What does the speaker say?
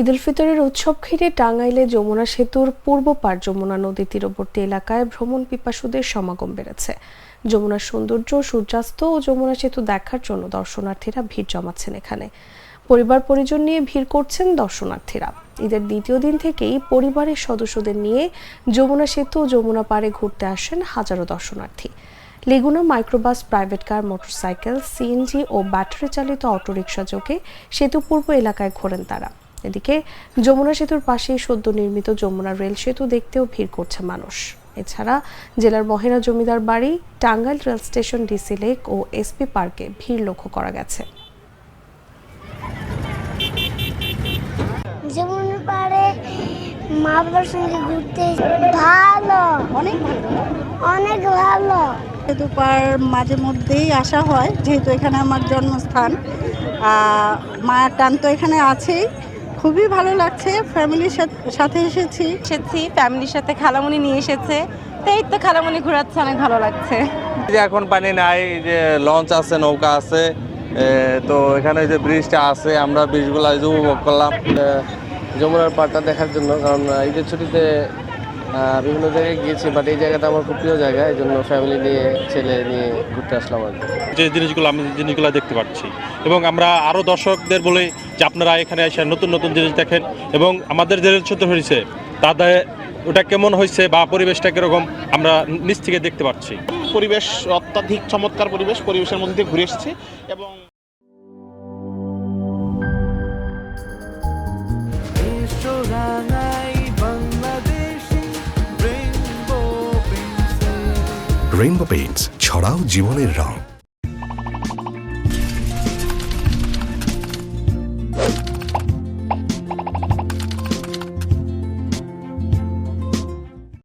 ঈদ উল ফিতরের উৎসব ঘিরে টাঙ্গাইলে যমুনা সেতুর পূর্ব পার যমুনা নদী তীরবর্তী এলাকায় ভ্রমণ পিপাসুদের সমাগম বেড়েছে। যমুনার সৌন্দর্য, সূর্যাস্ত ও যমুনা সেতু দেখার জন্য দর্শনার্থীরা ভিড় জমাচ্ছেন এখানে। পরিবার পরিজন নিয়ে ভিড় করছেন দর্শনার্থীরা। ঈদের দ্বিতীয় দিন থেকেই পরিবারের সদস্যদের নিয়ে যমুনা সেতু ও যমুনা পাড়ে ঘুরতে আসেন হাজারো দর্শনার্থী। Laguna microbus, private car, motorcycle, CNG ও ব্যাটারি চালিত অটোরিকশা যোগে সেতু পূর্ব এলাকায় ঘোরেন তারা। এদিকে যমুনা সেতুর পাশেই সদ্য নির্মিত যমুনা রেল সেতু দেখতেও ভিড় করছে মানুষ। এছাড়া জেলার মহেরা জমিদার বাড়ি Tangail rail station DC lake ও এসপি পার্কে ভিড় লক্ষ্য করা গেছে। যেমন পারে মা বাবার সঙ্গে ঘুরতে ভালো। অনেক ভালো। অনেক ভালো। সেতু পার মাঝে মধ্যেই আসা হয় যেহেতু এখানে আমার জন্মস্থান। আহ, মায়ের টান তো এখানে আছেই। খুবই ভালো লাগছে ফ্যামিলির সাথে এসেছি। এসেছি ফ্যামিলির সাথে খালামুনি নিয়ে এসেছে। তাই এই তো খালামুনি ঘোরাচ্ছে অনেক ভালো লাগছে। যে এখন পানি নাই যে লঞ্চ আছে নৌকা আছে। তো এখানে যে ব্রিজটা আছে আমরা ব্রিজগুলো উপভোগ করলাম। যমুনার পাড়টা দেখার জন্য কারণ ঈদের ছুটিতে বিভিন্ন জায়গায় গিয়েছি বাট এই জায়গাটা আমার খুব প্রিয় জায়গা এই জন্য ফ্যামিলি নিয়ে ছেলে নিয়ে ঘুরতে আসলাম আর যে জিনিসগুলো আমি যে জিনিসগুলো দেখতে পাচ্ছি। এবং আমরা আরও দর্শকদের বলি যে আপনারা এখানে এসে নতুন নতুন জিনিস দেখেন এবং আমাদের যে ছোট হয়েছে তাদের ওটা কেমন হয়েছে বা পরিবেশটা কীরকম আমরা নিচ থেকে দেখতে পাচ্ছি। পরিবেশ অত্যাধিক চমৎকার পরিবেশ পরিবেশের মধ্যে দিয়ে ঘুরে এসেছি এবং রেইনবো পেইন্টস ছড়াও জীবনের রং